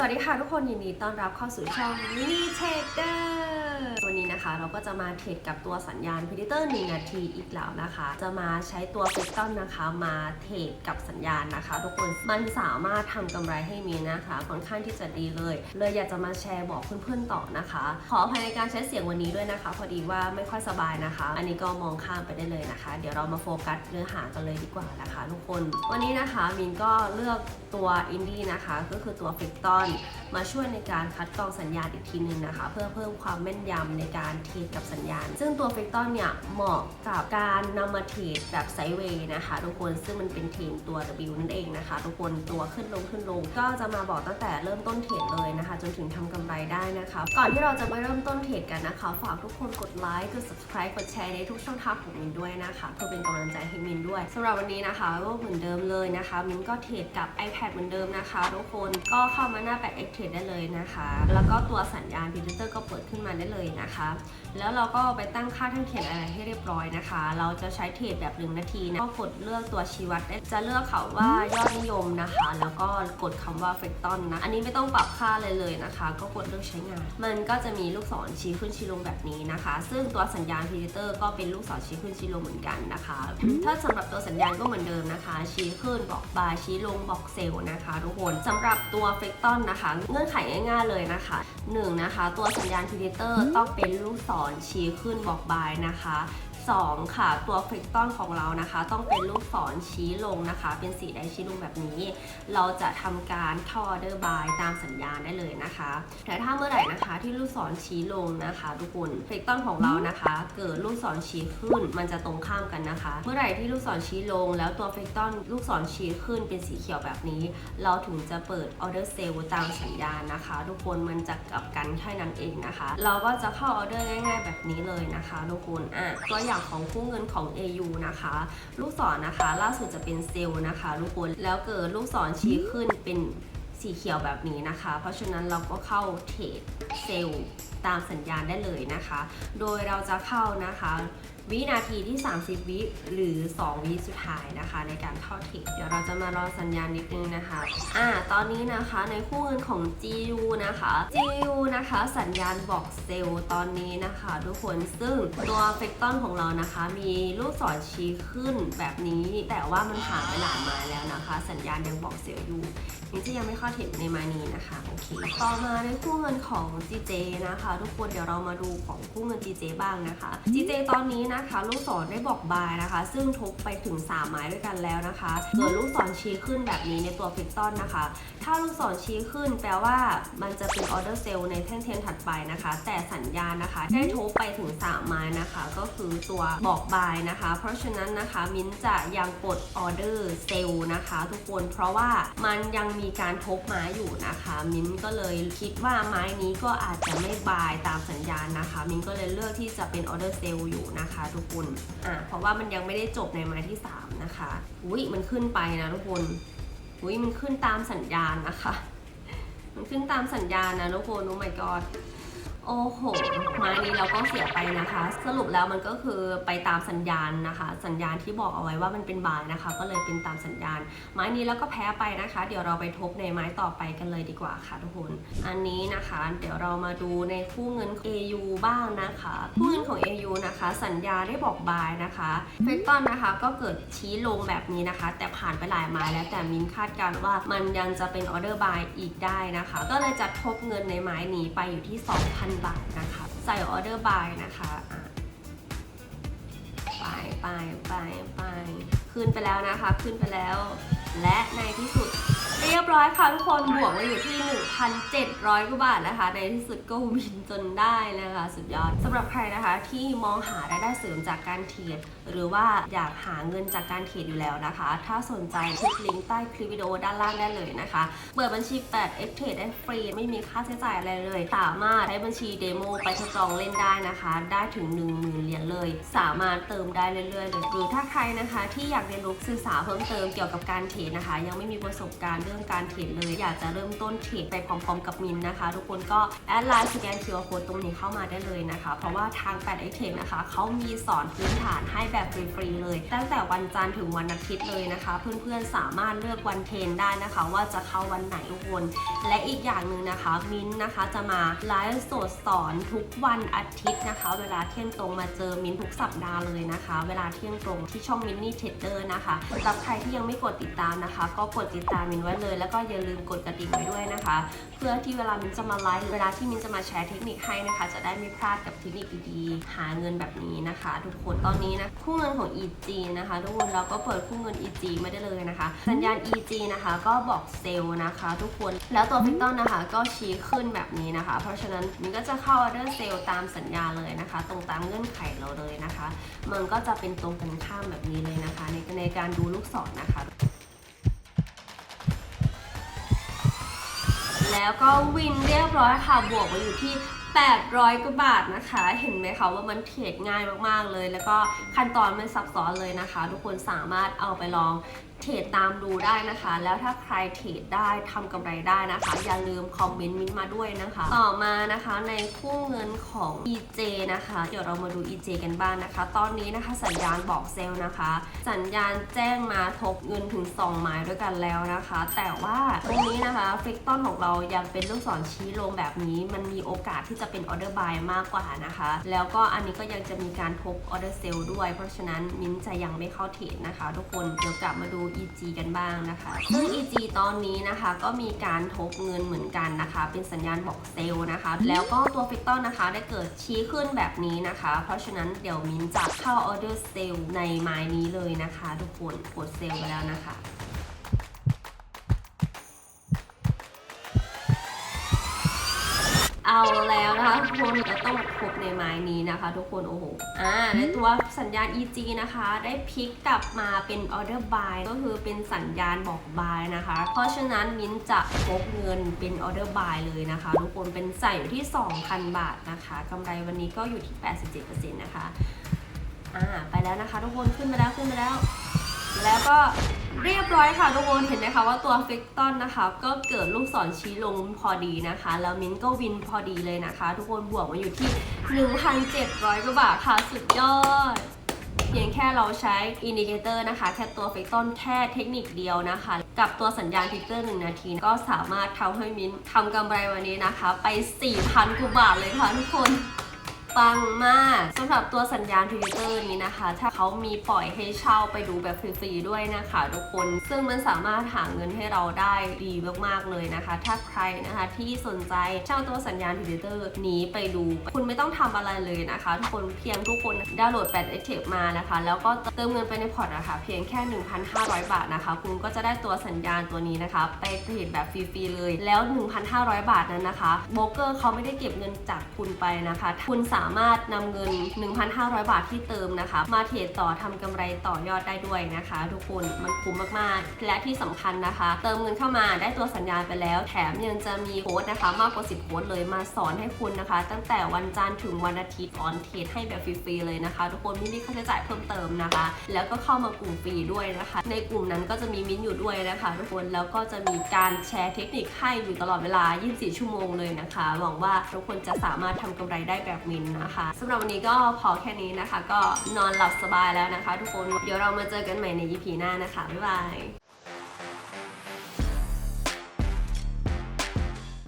สวัสดีค่ะทุกคนยินดีต้อนรับเข้าสู่ช่อง Mini Trader วันนี้ นะคะ เราก็จะมาเทรดกับตัวสัญญาณ Predator 1นาทีอีกแล้วนะคะ จะมาใช้ตัว f ฟ c t o n นะคะ มาเทรดกับสัญญาณนะคะ ทุกคนมันสามารถทำกำไรให้มีนะคะค่อนข้างที่จะดีเลย เลยอยากจะมาแชร์บอกเพื่อนๆต่อนะคะ ขออภัยในการใช้เสียงวันนี้ด้วยนะคะ พอดีว่าไม่ค่อยสบายนะคะ อันนี้ก็มองข้ามไปได้เลยนะคะ เดี๋ยวเรามาโฟกัสเนื้อหากันเลยดีกว่านะคะทุกคน วันนี้นะคะมินก็เลือกตัวอินดี้นะคะ ก็คือตัว f ฟ c t o n มาช่วยในการคัดกรองสัญญาณอีกทีนึงนะคะ เพื่อเพิ่มความแม่นยำในการการเทรดกับสัญญาณ ซึ่งตัว f ฟ c t o n เนี่ยเหมาะกับการนำมาเทรดแบบไซด์เวย์นะคะทุกคนซึ่งมันเป็นเทรนตัว W นั่นเองนะคะทุกคนตัวขึ้นลงขึ้นลง ก็จะมาบอกตั้งแต่เริ่มต้นเทรดเลยนะคะ จนถึงทำกำไรได้นะคะ ก่อนที่เราจะไปเริ่มต้นเทรดกันนะคะ ฝากทุกคนกดไลค์กด subscribe กดแชร์ในทุกช่องทางของมินด้วยนะคะเพื่อเป็นกำลังใจให้มินด้วยสำหรับวันนี้นะคะก็เหมือนเดิมเลยนะคะมินก็เทรดกับ iPad เหมือนเดิมนะคะทุกคนก็เข้ามาหน้าแปด X Trade ได้เลยนะคะ แล้วก็ตัวสัญญาณ Predator ก็เปิดขึ้นมาได้เลยนะคะแล้วเราก็ไปตั้งค่าทั้งเขียนอะไรให้เรียบร้อยนะคะ เราจะใช้เทรดแบบหนึ่งนาทีนะก็กดเลือกตัวชี้วัดได้จะเลือกเขาว่ายอดนิยมนะคะ แล้วก็กดคำว่า f e c t o n นะ อันนี้ไม่ต้องปรับค่าเลยเลยนะคะ ก็กดเลือกใช้งาน มันก็จะมีลูกศรชี้ขึ้นชี้ลงแบบนี้นะคะ ซึ่งตัวสัญญาณ Predator ก็เป็นลูกศรชี้ขึ้นชี้ลงเหมือนกันนะคะ ถ้าสำหรับตัวสัญญาณก็เหมือนเดิมนะคะ ชี้ขึ้นบอกบาร์ชี้ลงบอกเซลล์นะคะ ทุกคนสำหรับตัว f e c t o n นะคะ เงื่อนไขง่าย ๆเลยนะคะ1นนะคะ ตัวสัญญาณ Predator ต้องเป็นลูกศรชี้ขึ้นบอกบายนะคะ 2 ค่ะ ตัวเฟกตอนของเรานะคะ ต้องเป็นลูกศรชี้ลงนะคะ เป็นสีแดงชี้ลงแบบนี้ เราจะทำการเข้าออเดอร์บายตามสัญญาณได้เลยนะคะ แต่ถ้าเมื่อไหร่นะคะที่ลูกศรชี้ลงนะคะทุกคนเฟกตอนของเรานะคะ เกิดลูกศรชี้ขึ้นมันจะตรงข้ามกันนะคะ เมื่อไหร่ที่ลูกศรชี้ลง แล้วตัวเฟกตอนลูกศรชี้ขึ้นเป็นสีเขียวแบบนี้ เราถึงจะเปิดออเดอร์เซลตามสัญญาณนะคะ ทุกคนมันจะกลับกันแค่นั้นเองนะคะ เราก็จะเข้าออเดอร์ง่าย ๆ แบบนี้เลยนะคะทุกคนอะตัวอย่างของคู่เงินของ AU นะคะ ลูกศรนะคะ ล่าสุดจะเป็นเซลล์นะคะทุกคนแล้วเกิดลูกศรชี้ขึ้นเป็นสีเขียวแบบนี้นะคะ เพราะฉะนั้นเราก็เข้าเทรดเซลล์ตามสัญญาณได้เลยนะคะ โดยเราจะเข้านะคะ วินาทีที่ 30 วิหรือ 2 วิสุดท้ายนะคะ ในการเข้าเทรดเดี๋ยวเราจะมารอสัญญาณนิดนึงนะคะอ่าตอนนี้นะคะในคู่เงินของ GU นะคะ GU นะคะสัญญาณบอกเซลล์ตอนนี้นะคะ ทุกคนซึ่งตัวเฟกตอนของเรานะคะ มีลูกศรชี้ขึ้นแบบนี้ แต่ว่ามันผ่านไปหลายไม้แล้วนะคะ สัญญาณยังบอกเซลล์อยู่นี่จะยังไม่เข้าเทรดในมานี้นะคะโอเคต่อมาในคู่เงินของ GJ นะคะ ทุกคนเดี๋ยวเรามาดูของคู่เงิน GJ บ้างนะคะ GJ ตอนนี้นะคะลูกศรได้บอกบายนะคะ ซึ่งทบไปถึง3ไม้ด้วยกันแล้วนะคะเกิดลูกศรชี้ขึ้นแบบนี้ในตัวฟิกตอนนะคะ ถ้าลูกศรชี้ขึ้นแปลว่ามันจะเป็นออเดอร์เซลในแท่งเทียนถัดไปนะคะ แต่สัญญาณนะคะ ได้ทบไปถึง 3 ไม้นะคะ ก็คือตัวบอกบายนะคะ เพราะฉะนั้นนะคะมิ้นจะยังกดออเดอร์เซลนะคะ ทุกคนเพราะว่ามันยังมีการทบไม้อยู่นะคะ มิ้นก็เลยคิดว่าไม้นี้ก็อาจจะไม่บายตามสัญญาณนะคะ มิ้นก็เลยเลือกที่จะเป็นออเดอร์เซลอยู่นะคะทุกคนอะเพราะว่ามันยังไม่ได้จบในไม้ที่ 3 นะคะ อุ้ยมันขึ้นไปนะทุกคน อุ้ยมันขึ้นตามสัญญาณนะคะ มันขึ้นตามสัญญาณนะทุกคนโอ้ my god โอ้โหไม้นี้เราก็เสียไปนะคะ สรุปแล้วมันก็คือไปตามสัญญาณนะคะ สัญญาณที่บอกเอาไว้ว่ามันเป็นบายนะคะ ก็เลยเป็นตามสัญญาณ ไม้นี้แล้วก็แพ้ไปนะคะ เดี๋ยวเราไปทบในไม้ต่อไปกันเลยดีกว่าค่ะทุกคน อันนี้นะคะ เดี๋ยวเรามาดูในคู่เงิน AU บ้างนะคะ คู่เงินของ AU นะคะ สัญญาได้บอกบายนะคะเฟกตอนนะคะก็เกิดชี้ลงแบบนี้นะคะ แต่ผ่านไปหลายไม้แล้วแต่มินคาดการว่ามันยังจะเป็นออเดอร์บายอีกได้นะคะ ก็เลยจะทบเงินในไม้นี้ไปอยู่ที่2,000บาทนะคะ ใส่ออเดอร์บายนะคะอะไปไปไปไปขึ้นไปแล้วนะคะ ขึ้นไปแล้ว และในที่สุด เรียบร้อยค่ะทุกคนบวกมาอยู่ที่ 1,700กว่าบาทนะคะ ในที่สุดก็วินจนได้นะคะสุดยอดสำหรับใครนะคะที่มองหารายได้เสริมจากการเทรดหรือว่าอยากหาเงินจากการเทรดอยู่แล้วนะคะ ถ้าสนใจคลิกลิงก์ใต้คลิปวิดีโอด้านล่างได้เลยนะคะ เปิดบัญชี8 x Trade ได้ฟรีไม่มีค่าใช้จ่ายอะไรเลย สามารถใช้บัญชีเดโมไปทดลองเล่นได้นะคะ ได้ถึง 10,000เหรียญเลย สามารถเติมได้เรื่อยๆเลยหรือถ้าใครนะคะที่อยากเรียนรู้ศึกษาเพิ่มเติมเกี่ยวกับการเทรดนะคะ ยังไม่มีประสบการณ์เรื่องการเทรดเลย อยากจะเริ่มต้นเทรดไปพร้อมๆ กับมินนะคะ ทุกคนก็แอดไลน์สแกน QR Code ตรงนี้เข้ามาได้เลยนะคะ เพราะว่าทาง8 x t e c h นะคะเขามีสอนพื้นฐานให้แบบฟรีๆเลย ตั้งแต่วันจันทร์ถึงวันอาทิตย์เลยนะคะ เพื่อนๆสามารถเลือกวันเทรนได้นะคะ ว่าจะเข้าวันไหนทุกคน และอีกอย่างหนึ่งนะคะมินนะคะจะมาไลฟ์สดสอนทุกวันอาทิตย์นะคะ เวลาเที่ยงตรงมาเจอมินท์ทุกสัปดาห์เลยนะคะ เวลาเที่ยงตรงที่ช่องมินนี่เทรดเดอร์นะคะสำหรับใครที่ยังไม่กดติดตามนะคะ ก็กดติดตามมินไว้เลย แล้วก็อย่าลืมกดกระดิ่งไว้ด้วยนะคะ เพื่อที่เวลามินจะมาไลฟ์เวลาที่มินจะมาแชร์เทคนิคให้นะคะ จะได้ไม่พลาดกับเทคนิคดีๆ หาเงินแบบนี้นะคะ ทุกคนตอนนี้นะคู่เงินของ EG นะคะทุกคนเราก็เปิดคู่เงิน EG ไม่ได้เลยนะคะ สัญญาณ EG นะคะก็บอกเซลล์นะคะ ทุกคนแล้วตัวฟิกตอนนะคะก็ชี้ขึ้นแบบนี้นะคะ เพราะฉะนั้นมันก็จะเข้าออเดอร์เซลล์ตามสัญญาเลยนะคะ ตรงตามเงื่อนไขเราเลยนะคะ มันก็จะเป็นตรงกันข้ามแบบนี้เลยนะคะ ในในการดูลูกศรนะคะ แล้วก็วินเรียบร้อยค่ะ บวกมาอยู่ที่ 800กว่าบาทนะคะ เห็นไหมคะว่ามันเทรดง่ายมากๆเลย แล้วก็ขั้นตอนไม่ซับซ้อนเลยนะคะ ทุกคนสามารถเอาไปลองเทรดตามดูได้นะคะ แล้วถ้าใครเทรดได้ทำกำไรได้นะคะ อย่าลืมคอมเมนต์มินท์มาด้วยนะคะ ต่อมานะคะในคู่เงินของ EJ นะคะ เดี๋ยวเรามาดู EJ กันบ้างนะคะ ตอนนี้นะคะสัญญาณบอกเซลล์นะคะ สัญญาณแจ้งมาทบเงินถึง 2 หมายด้วยกันแล้วนะคะ แต่ว่าตรงนี้นะคะฟิกตอนของเรายังเป็นลูกศรชี้ลงแบบนี้มันมีโอกาสที่จะเป็นออเดอร์บายมากกว่านะคะ แล้วก็อันนี้ก็ยังจะมีการทบออเดอร์เซลล์ด้วย เพราะฉะนั้นมิ้นท์จะยังไม่เข้าเทรดนะคะ ทุกคนเดี๋ยวกลับมาดู EG กันบ้างนะคะซึ่ง EG ตอนนี้นะคะก็มีการทบเงินเหมือนกันนะคะ เป็นสัญญาณบอกเซลล์นะคะ แล้วก็ตัวฟิกตอนนะคะได้เกิดชี้ขึ้นแบบนี้นะคะ เพราะฉะนั้นเดี๋ยวมินจะเข้าออเดอร์เซลล์ในไม้นี้เลยนะคะ ทุกคนกดเซลล์ไปแล้วนะคะ เอาแล้วนะคะทุกคนจะต้องครบในไม้นี้นะคะ ทุกคนโอ้โหอ่าในตัวสัญญาณ EG นะคะ ได้พลิกกลับมาเป็น order buy ก็คือเป็นสัญญาณบอก buy นะคะ เพราะฉะนั้นมิ้นจะพบเงินเป็น order buy เลยนะคะ ทุกคนเป็นใส่อยู่ที่ 2,000 บาทนะคะกำไรวันนี้ก็อยู่ที่ 87%นะคะอ่าไปแล้วนะคะ ทุกคนขึ้นมาแล้วขึ้นมาแล้ว แล้วก็ เรียบร้อยค่ะทุกคนเห็นไหมคะว่าตัวฟิกตอนนะคะก็เกิดลูกศรชี้ลงพอดีนะคะ แล้วมิ้นก็วินพอดีเลยนะคะ ทุกคนบวกมาอยู่ที่ 1,700กว่าบาทค่ะสุดยอด เพียงแค่เราใช้อินดิเคเตอร์นะคะ แค่ตัวเฟกตอนแค่เทคนิคเดียวนะคะ กับตัวสัญญาณทิกเกอร์1นาที ก็สามารถทำให้มิ้นทำกำไรวันนี้นะคะ ไป 4,000กว่าบาทเลยค่ะทุกคน ปังมากสำหรับตัวสัญญาณทวิตเตอร์นี้นะคะ ถ้าเขามีปล่อยให้เช่าไปดูแบบฟรีๆด้วยนะคะทุกคน ซึ่งมันสามารถหาเงินให้เราได้ดีมากๆเลยนะคะ ถ้าใครนะคะที่สนใจเช่าตัวสัญญาณทวิตเตอร์นี้ไปดู คุณไม่ต้องทำอะไรเลยนะคะ ทุกคนเพียงทุกคนดาวน์โหลดแปดเอเทมานะคะ แล้วก็เติมเงินไปในพอร์ตนะคะเพียงแค่ 1,500 บาทนะคะ คุณก็จะได้ตัวสัญญาณตัวนี้นะคะ ไปเทรดแบบฟรีๆเลยแล้ว 1,500 บาทนั้นนะคะโบรกเกอร์เขาไม่ได้เก็บเงินจากคุณไปนะคะคุณสาามารถนำเงิน 1,500 บาทที่เติมนะคะ มาเทรดต่อทำกำไรต่อยอดได้ด้วยนะคะ ทุกคนมันคุ้มมากๆ และที่สำคัญนะคะ เติมเงินเข้ามาได้ตัวสัญญาณไปแล้ว แถมยังจะมีโค้ดนะคะ มากกว่า 10 โค้ดเลยมาสอนให้คุณนะคะ ตั้งแต่วันจันทร์ถึงวันอาทิตย์สอนเทรดให้แบบฟรีๆเลยนะคะ ทุกคนไม่มีค่าใช้จ่ายเพิ่มเติมนะคะ แล้วก็เข้ามากลุ่มฟรีด้วยนะคะ ในกลุ่มนั้นก็จะมีมิ้นท์อยู่ด้วยนะคะ ทุกคนแล้วก็จะมีการแชร์เทคนิคให้อยู่ตลอดเวลา 24 ชั่วโมงเลยนะคะหวังว่าทุกคนจะสามารถทำกำไรได้แบบมินนะคะสำหรับวันนี้ก็พอแค่นี้นะคะ ก็นอนหลับสบายแล้วนะคะ ทุกคนเดี๋ยวเรามาเจอกันใหม่ใน EP หน้านะคะบ๊ายบาย